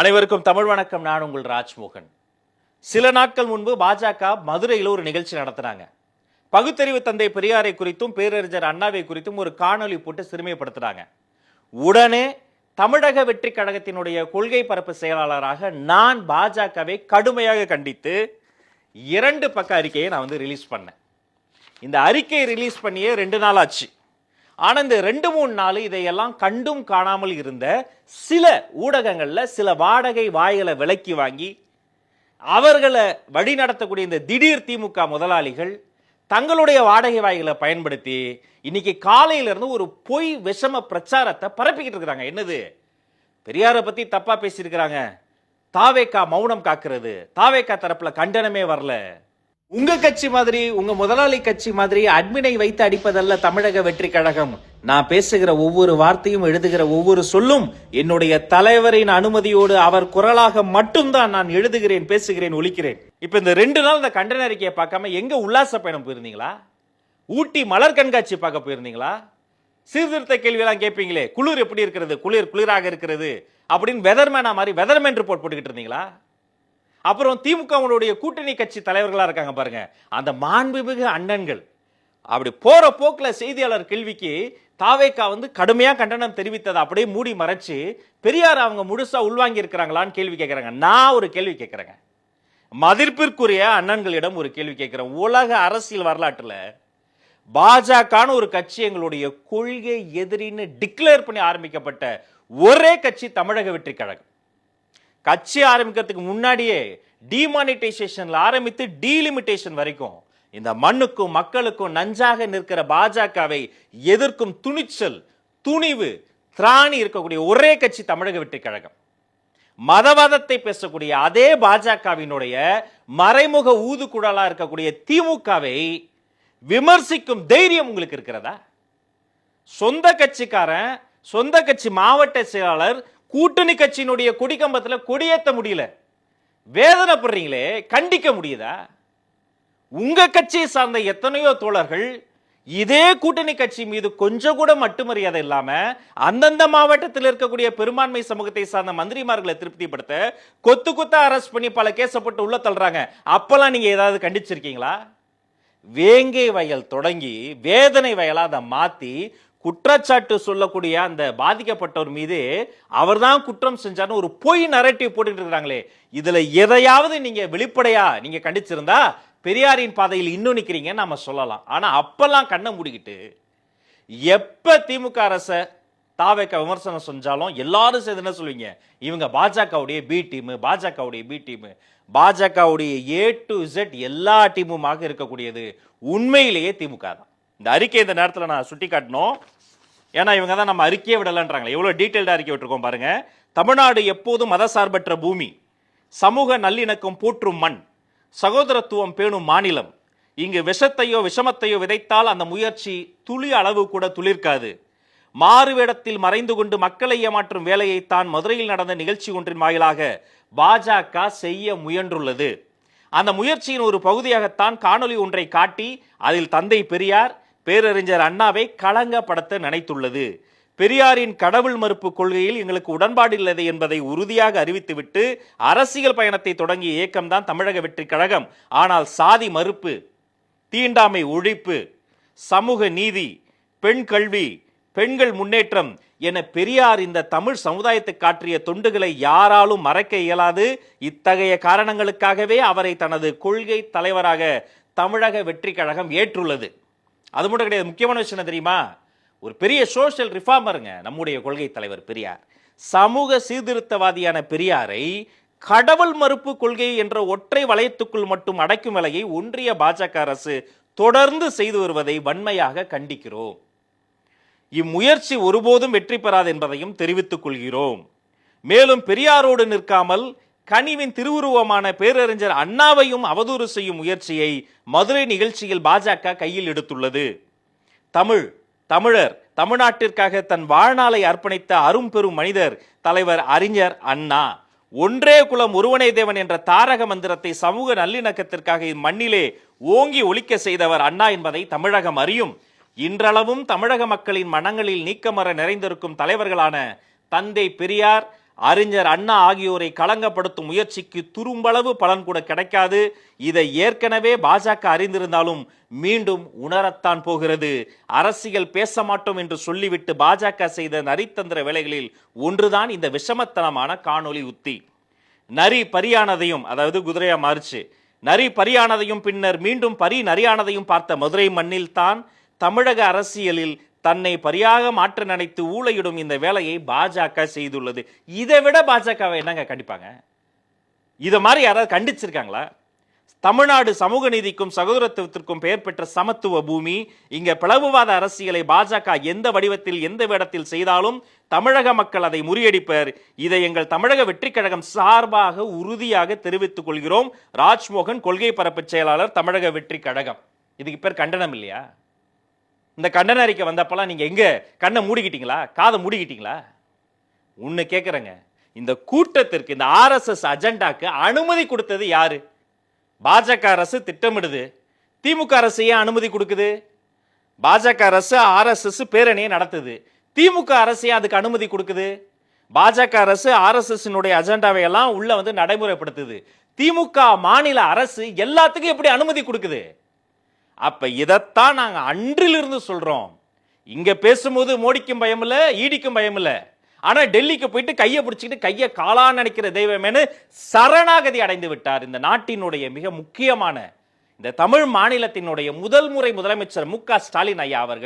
அனைவருக்கும் தமிழ் வணக்கம். நான் உங்கள் ராஜ்மோகன். சில நாட்கள் முன்பு பாஜக மதுரையில் ஒரு நிகழ்ச்சி நடத்தினாங்க. பகுத்தறிவு தந்தை பெரியாரை குறித்தும் பேரறிஞர் அண்ணாவை குறித்தும் ஒரு காணொளி போட்டு சிறுமைப்படுத்துறாங்க. உடனே தமிழக வெற்றி கழகத்தினுடைய கொள்கை பரப்பு செயலாளராக நான் பாஜகவை கடுமையாக கண்டித்து இரண்டு பக்க அறிக்கையை நான் வந்து ரிலீஸ் பண்ணேன். இந்த அறிக்கையை ரிலீஸ் பண்ணியே ரெண்டு நாள் ஆச்சு. ஆனால் இந்த ரெண்டு மூணு நாள் இதையெல்லாம் கண்டும் காணாமல் இருந்த சில ஊடகங்களில் சில வாடகை வாய்களை விலக்கி வாங்கி அவர்களை வழி நடத்தக்கூடிய இந்த திடீர் திமுக முதலாளிகள் தங்களுடைய வாடகை வாய்களை பயன்படுத்தி இன்னைக்கு காலையிலேருந்து ஒரு பொய் விஷம பிரச்சாரத்தை பரப்பிக்கிட்டு இருக்கிறாங்க. என்னது? பெரியாரை பற்றி தப்பாக பேசியிருக்கிறாங்க. தாவேக்கா மௌனம் காக்கிறது. தாவேக்கா தரப்பில் கண்டனமே வரல. உங்க கட்சி மாதிரி உங்க முதலாளி கட்சி மாதிரி அட்மினை வைத்து அடிப்பதல்ல தமிழக வெற்றி கழகம். நான் பேசுகிற ஒவ்வொரு வார்த்தையும் எழுதுகிற ஒவ்வொரு சொல்லும் என்னுடைய தலைவரின் அனுமதியோடு அவர் குரலாக மட்டும்தான் நான் எழுதுகிறேன் பேசுகிறேன் ஒழிக்கிறேன் இப்ப இந்த ரெண்டு நாள் இந்த கண்டன அறிக்கையை பார்க்காம எங்க உல்லாச பயணம் போயிருந்தீங்களா? ஊட்டி மலர் கண்காட்சி பார்க்க போயிருந்தீங்களா? சீர்திருத்த கேள்வியெல்லாம் கேட்பீங்களே குளிர் எப்படி இருக்கிறது குளிர் குளிராக இருக்கிறது அப்படின்னு வெதர்மேனா மாதிரி வெதர்மேன் ரிப்போர்ட் போட்டுக்கிட்டு இருந்தீங்களா? அப்புறம் திமுகவுடைய கூட்டணி கட்சி தலைவர்களாக இருக்காங்க பாருங்க. அந்த மாண்புமிகு அண்ணன்கள். அப்படி போற போக்கில் செய்தியாளர் கேள்விக்கு தாவேக்கா வந்து கடுமையாக கண்டனம் தெரிவித்ததை அப்படியே மூடி மறைச்சு பெரியார் அவங்க முழுசா உள்வாங்கி இருக்கிறாங்களான்னு கேள்வி கேட்குறாங்க நான் ஒரு கேள்வி கேட்குறேங்க மதிப்பிற்குரிய அண்ணன்களிடம் ஒரு கேள்வி கேட்குறேன் உலக அரசியல் வரலாற்றில் பாஜகன்னு ஒரு கட்சி எங்களுடைய கொள்கை எதிரின்னு டிக்ளேர் பண்ணி ஆரம்பிக்கப்பட்ட ஒரே கட்சி தமிழக வெற்றி கழகம். கட்சி ஆரம்பிக்கிறதுக்கு முன்னாடியே டிமானிட்டைசேஷன்ல ஆரம்பித்து டீலிமிட்டேஷன் வரைக்கும் இந்த மண்ணுக்கும் மக்களுக்கும் நஞ்சாக நிற்கிற பாஜகவை எதிர்க்கும் துணிச்சல் துணிவு திராணி இருக்கக்கூடிய ஒரே கட்சி தமிழக வெற்றி கழகம். மதவாதத்தை பேசக்கூடிய அதே பாஜகவினுடைய மறைமுக ஊதுக்குழலா இருக்கக்கூடிய திமுகவை விமர்சிக்கும் தைரியம் உங்களுக்கு இருக்கிறதா? சொந்த கட்சிக்காரன் சொந்த கட்சி மாவட்ட செயலாளர் கூட்டணி கட்சியினுடைய கொடிக்கம்பத்துல கொடியேற்ற முடியல. வேதனைப்படுறீங்களே? கண்டிக்க முடியுதா? உங்க கட்சியை சார்ந்த எத்தனையோ தோழர்கள் இதே கூட்டணி கட்சி மீது கொஞ்சம் கூட மட்டுமரியாதை இல்லாம அந்தந்த மாவட்டத்தில் இருக்கக்கூடிய பெரும்பான்மை சமூகத்தை சார்ந்த மந்திரிமார்களை திருப்திப்படுத்த கொத்து கொத்தா அரெஸ்ட் பண்ணி பல கேசப்பட்டு போட்டு உள்ள தள்ளுறாங்க. அப்பெல்லாம் நீங்க ஏதாவது கண்டிச்சிருக்கீங்களா? வேங்கை வயல் தொடங்கி வேதனை வயலா அதை மாத்தி குற்றச்சாட்டு சொல்லக்கூடிய அந்த பாதிக்கப்பட்டவர் மீது அவர் தான் குற்றம் செஞ்சார்னு ஒரு பொய் நரேட்டிவ் போட்டுட்டு இருக்கிறாங்களே. இதுல எதையாவது நீங்க வெளிப்படையா நீங்க கண்டிச்சிருந்தா பெரியாரின் பாதையில் இன்னும் நிற்கிறீங்கன்னு நம்ம சொல்லலாம். ஆனா அப்பெல்லாம் கண்ணை மூடிக்கிட்டு எப்ப திமுக அரச தாவேக்க விமர்சனம் செஞ்சாலும் எல்லாரும் சேர்ந்து என்ன சொல்லுவீங்க இவங்க பாஜகவுடைய பி டீம் பாஜகவுடைய பி டீம் பாஜகவுடைய ஏ டு இசட் எல்லா டீமுமாக இருக்கக்கூடியது. உண்மையிலேயே திமுக தான். இந்த அறிக்கை இந்த நேரத்தில் நான் சுட்டி காட்டணும் ஏன்னா இவங்க தான் நம்ம அறிக்கையே விடலன்றாங்களே எவ்வளோ டீட்டெயில்டாக அறிக்கை விட்டுருக்கோம் பாருங்கள் தமிழ்நாடு எப்போதும் மதசார்பற்ற பூமி. சமூக நல்லிணக்கம் போற்றும் மண். சகோதரத்துவம் பேணும் மாநிலம். இங்கு விஷத்தையோ விஷமத்தையோ விதைத்தால் அந்த முயற்சி துளி அளவு கூட துளிர்க்காது. மாறுவேடத்தில் மறைந்து கொண்டு மக்களை ஏமாற்றும் வேலையைத்தான் மதுரையில் நடந்த நிகழ்ச்சி ஒன்றின் வாயிலாக பாஜக செய்ய முயன்றுள்ளது. அந்த முயற்சியின் ஒரு பகுதியாகத்தான் காணொளி ஒன்றை காட்டி அதில் தந்தை பெரியார் பேரறிஞர் அண்ணாவை களங்கப்படுத்த நினைத்துள்ளது. பெரியாரின் கடவுள் மறுப்பு கொள்கையில் எங்களுக்கு உடன்பாடு இல்லது என்பதை உறுதியாக அறிவித்துவிட்டு அரசியல் பயணத்தை தொடங்கிய இயக்கம்தான் தமிழக வெற்றி கழகம். ஆனால் சாதி மறுப்பு தீண்டாமை ஒழிப்பு சமூக நீதி பெண் கல்வி பெண்கள் முன்னேற்றம் என பெரியார் இந்த தமிழ் சமுதாயத்தை காற்றிய தொண்டுகளை யாராலும் மறைக்க இயலாது. இத்தகைய காரணங்களுக்காகவே அவரை தனது கொள்கை தலைவராக தமிழக வெற்றி கழகம் ஏற்றுள்ளது. அது மட்டும் கிடையாது முக்கியமான விஷயம் என்ன தெரியுமா? ஒரு பெரிய சோஷியல் ரிஃபார்மருங்க நம்முடைய கொள்கை தலைவர் பெரியார். சமூக சீர்திருத்தவாதியான பெரியாரை கடவுள் மறுப்பு கொள்கை என்ற ஒற்றை வளையத்துக்குள் மட்டும் அடைக்கும் வேலையை ஒன்றிய பாஜக அரசு தொடர்ந்து செய்து வருவதை வன்மையாக கண்டிக்கிறோம். இம்முயற்சி ஒருபோதும் வெற்றி பெறாது என்பதையும் தெரிவித்துக் கொள்கிறோம். மேலும் பெரியாரோடு நிற்காமல் கனிவின் திருவுருவமான பேரறிஞர் அண்ணாவையும் அவதூறு செய்யும் முயற்சியை மதுரை நிகழ்ச்சியில் பாஜக கையில் எடுத்துள்ளது. தமிழ் தமிழர் தமிழ்நாட்டிற்காக தன் வாழ்நாளை அர்ப்பணித்த அரும்பெரும் மனிதர் தலைவர் அறிஞர் அண்ணா. ஒன்றே குலம் ஒருவனே தேவன் என்ற தாரக மந்திரத்தை சமூக நல்லிணக்கத்திற்காக இம்மண்ணிலே ஓங்கி ஒழிக்க செய்தவர் அண்ணா என்பதை தமிழகம் அறியும். இன்றளவும் தமிழக மக்களின் மனங்களில் நீக்கமர நிறைந்திருக்கும் தலைவர்களான தந்தை பெரியார் அறிஞர் அண்ணா ஆகியோரை களங்கப்படுத்தும் முயற்சிக்கு துரும்பளவு பலன் கூட கிடைக்காது. இதை ஏற்கனவே பாஜக அறிந்திருந்தாலும் மீண்டும் உணரத்தான் போகிறது. அரசியல் பேச மாட்டோம் என்று சொல்லிவிட்டு பாஜக செய்த நரித்தந்திர வேலைகளில் ஒன்றுதான் இந்த விஷமத்தனமான காணொளி உத்தி. நரி பரியானதையும் அதாவது குதிரையா மாறுச்சு. நரி பரியானதையும் பின்னர் மீண்டும் பரி நரியானதையும் பார்த்த மதுரை மண்ணில் தான் தமிழக அரசியலில் தன்னை பரியாக மாற்ற நினைத்து ஊழையிடும் இந்த வேலையை பாஜக செய்துள்ளது. இதை விட பாஜகவை என்னங்க கண்டிப்பாங்க? இதை மாதிரி யாராவது கண்டிச்சிருக்காங்களா? தமிழ்நாடு சமூக நீதிக்கும் சகோதரத்துவத்திற்கும் பெயர் பெற்ற சமத்துவ பூமி இங்க பிளவுவாத அரசியலை பாஜக எந்த வடிவத்தில் எந்த வேடத்தில் செய்தாலும் தமிழக மக்கள் அதை முறியடிப்பர். இதை எங்கள் தமிழக வெற்றிக் கழகம் சார்பாக உறுதியாக தெரிவித்துக் கொள்கிறோம். ராஜ்மோகன் கொள்கை பரப்பு செயலாளர் தமிழக வெற்றிக் கழகம். இதுக்கு பேர் கண்டனம் இல்லையா? இந்த கண்டன அறிக்கை வந்தப்பெல்லாம் நீங்கள் எங்கே கண்ணை மூடிக்கிட்டீங்களா? காதை மூடிக்கிட்டீங்களா? ஒன்று கேட்குறேங்க இந்த கூட்டத்திற்கு இந்த ஆர்எஸ்எஸ் அஜெண்டாக்கு அனுமதி கொடுத்தது யாரு? பாஜக அரசு திட்டமிடுது. திமுக அரசு ஏன் அனுமதி கொடுக்குது? பாஜக அரசு ஆர்எஸ்எஸ் பேரணியை நடத்துது. திமுக அரசு ஏன் அதுக்கு அனுமதி கொடுக்குது? பாஜக அரசு ஆர்எஸ்எஸ்னுடைய அஜெண்டாவை எல்லாம் உள்ள வந்து நடைமுறைப்படுத்துது. திமுக மாநில அரசு எல்லாத்துக்கும் எப்படி அனுமதி கொடுக்குது? அப்போ இதைத்தான் நாங்கள் அன்றிலிருந்து சொல்கிறோம் இங்கே பேசும்போது மோடிக்கும் பயமில்லை ஈடிக்கும் பயமில்லை. ஆனால் டெல்லிக்கு போயிட்டு கையை பிடிச்சிக்கிட்டு கையை காலா நினைக்கிற தெய்வமேனு சரணாகதி அடைந்து விட்டார் இந்த நாட்டினுடைய மிக முக்கியமான இந்த தமிழ் மாநிலத்தினுடைய முதல் முறை முதலமைச்சர் மு க ஸ்டாலின் ஐயா அவர்கள்.